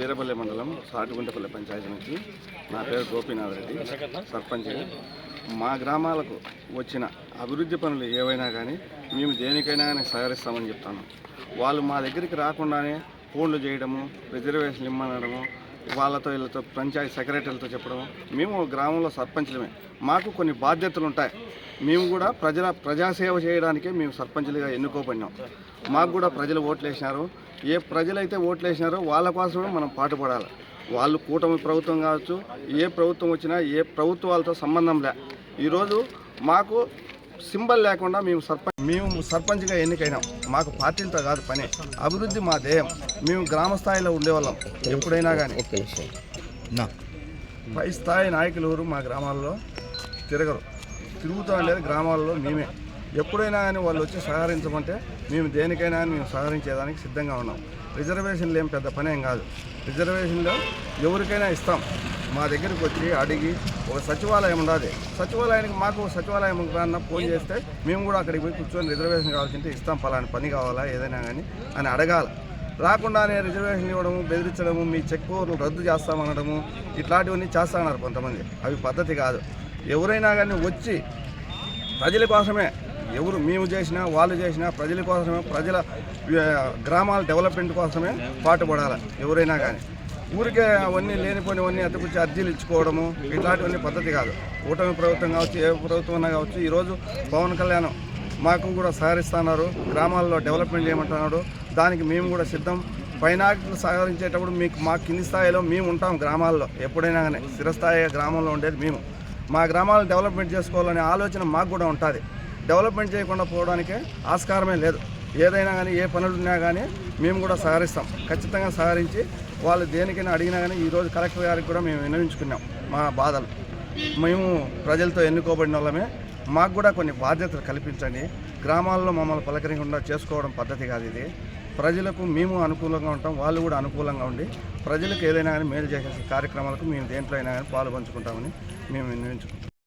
వీరపల్లి మండలం సాటుగుంటపల్లి పంచాయతీ నుంచి నా పేరు గోపీనాథ్ రెడ్డి సర్పంచ్ మా గ్రామాలకు వచ్చిన అభివృద్ధి పనులు ఏవైనా కానీ మేము దేనికైనా కానీ సహకరిస్తామని చెప్తాను. వాళ్ళు మా దగ్గరికి రాకుండానే ఫోన్లు చేయడము రిజర్వేషన్ ఇమ్మనడము వాళ్ళతో వీళ్ళతో పంచాయతీ సెక్రటరీలతో చెప్పడం మేము గ్రామంలో సర్పంచులమే. మాకు కొన్ని బాధ్యతలు ఉంటాయి. మేము కూడా ప్రజల ప్రజాసేవ చేయడానికే మేము సర్పంచులుగా ఎన్నుకోబడినాం. మాకు కూడా ప్రజలు ఓట్లు వేసినారు ఏ ప్రజలైతే ఓట్లు వేసినారో వాళ్ళ కోసమే మనం పాటుపడాలి. వాళ్ళు కూటమి ప్రభుత్వం కావచ్చు ఏ ప్రభుత్వం వచ్చినా ఏ ప్రభుత్వాలతో సంబంధం లే. ఈరోజు మాకు సింబల్ లేకుండా మేము సర్పంచ్ మేము సర్పంచ్గా ఎన్నికైనాం. మాకు పార్టీలతో కాదు పని. అభివృద్ధి మా ధ్యేయం. మేము గ్రామ స్థాయిలో ఉండేవాళ్ళం. ఎప్పుడైనా కానీ పై స్థాయి నాయకులు ఎవరు మా గ్రామాల్లో? తిరగరు. తిరుగుతూ ఉండేది గ్రామాల్లో మేమే. ఎప్పుడైనా కానీ వాళ్ళు వచ్చి సహకరించమంటే మేము దేనికైనా కానీ మేము సహకరించేదానికి సిద్ధంగా ఉన్నాం. రిజర్వేషన్లు ఏం పెద్ద పని ఏం కాదు. రిజర్వేషన్లో ఎవరికైనా ఇస్తాం. మా దగ్గరికి వచ్చి అడిగి ఒక సచివాలయం ఉండాలి. సచివాలయానికి మాకు సచివాలయం అన్న ఫోన్ చేస్తే మేము కూడా అక్కడికి పోయి కూర్చొని రిజర్వేషన్ కావాల్సింటే ఇస్తాం పలాని పని కావాలా ఏదైనా కానీ అని అడగాలి. రాకుండానే రిజర్వేషన్ ఇవ్వడము బెదిరించడము మీ చెక్ పోర్లు రద్దు చేస్తామనడము ఇట్లాంటివన్నీ చేస్తామన్నారు కొంతమంది. అవి పద్ధతి కాదు. ఎవరైనా కానీ వచ్చి ప్రజల కోసమే ఎవరు మేము చేసినా వాళ్ళు చేసినా ప్రజల కోసమే ప్రజల గ్రామాల డెవలప్మెంట్ కోసమే పాటుపడాలి ఎవరైనా కానీ. ఊరికే అవన్నీ లేనిపోయినవన్నీ అతుకొచ్చి అర్జీలు ఇచ్చుకోవడము ఇట్లాంటివన్నీ పద్ధతి కాదు. కూటమి ప్రభుత్వం కావచ్చు ఏ ప్రభుత్వం అన్నా కావచ్చు ఈరోజు పవన్ కళ్యాణ్ మాకు కూడా సహకరిస్తున్నారు గ్రామాల్లో డెవలప్మెంట్ చేయమంటున్నాడు. దానికి మేము కూడా సిద్ధం. పైనాకులు సహకరించేటప్పుడు మీకు మా కింది స్థాయిలో మేము ఉంటాం గ్రామాల్లో ఎప్పుడైనా కానీ. స్థిరస్థాయి గ్రామంలో ఉండేది మేము. మా గ్రామాలను డెవలప్మెంట్ చేసుకోవాలనే ఆలోచన మాకు కూడా ఉంటుంది. డెవలప్మెంట్ చేయకుండా పోవడానికే ఆస్కారమే లేదు. ఏదైనా కానీ ఏ పనులు ఉన్నా కానీ మేము కూడా సహకరిస్తాం. ఖచ్చితంగా సహకరించి వాళ్ళు దేనికైనా అడిగినా కానీ ఈరోజు కలెక్టర్ గారికి కూడా మేము వినవించుకున్నాం మా బాధలు. మేము ప్రజలతో ఎన్నుకోబడిన వాళ్ళమే. మాకు కూడా కొన్ని బాధ్యతలు కల్పించండి. గ్రామాల్లో మమ్మల్ని పలకరించకుండా చేసుకోవడం పద్ధతి కాదు ఇది. ప్రజలకు మేము అనుకూలంగా ఉంటాం వాళ్ళు కూడా అనుకూలంగా ఉండి ప్రజలకు ఏదైనా కానీ మేలు చేసే కార్యక్రమాలకు మేము దేంట్లో అయినా కానీ పాలు పంచుకుంటామని మేము విన్నవించుకుంటాం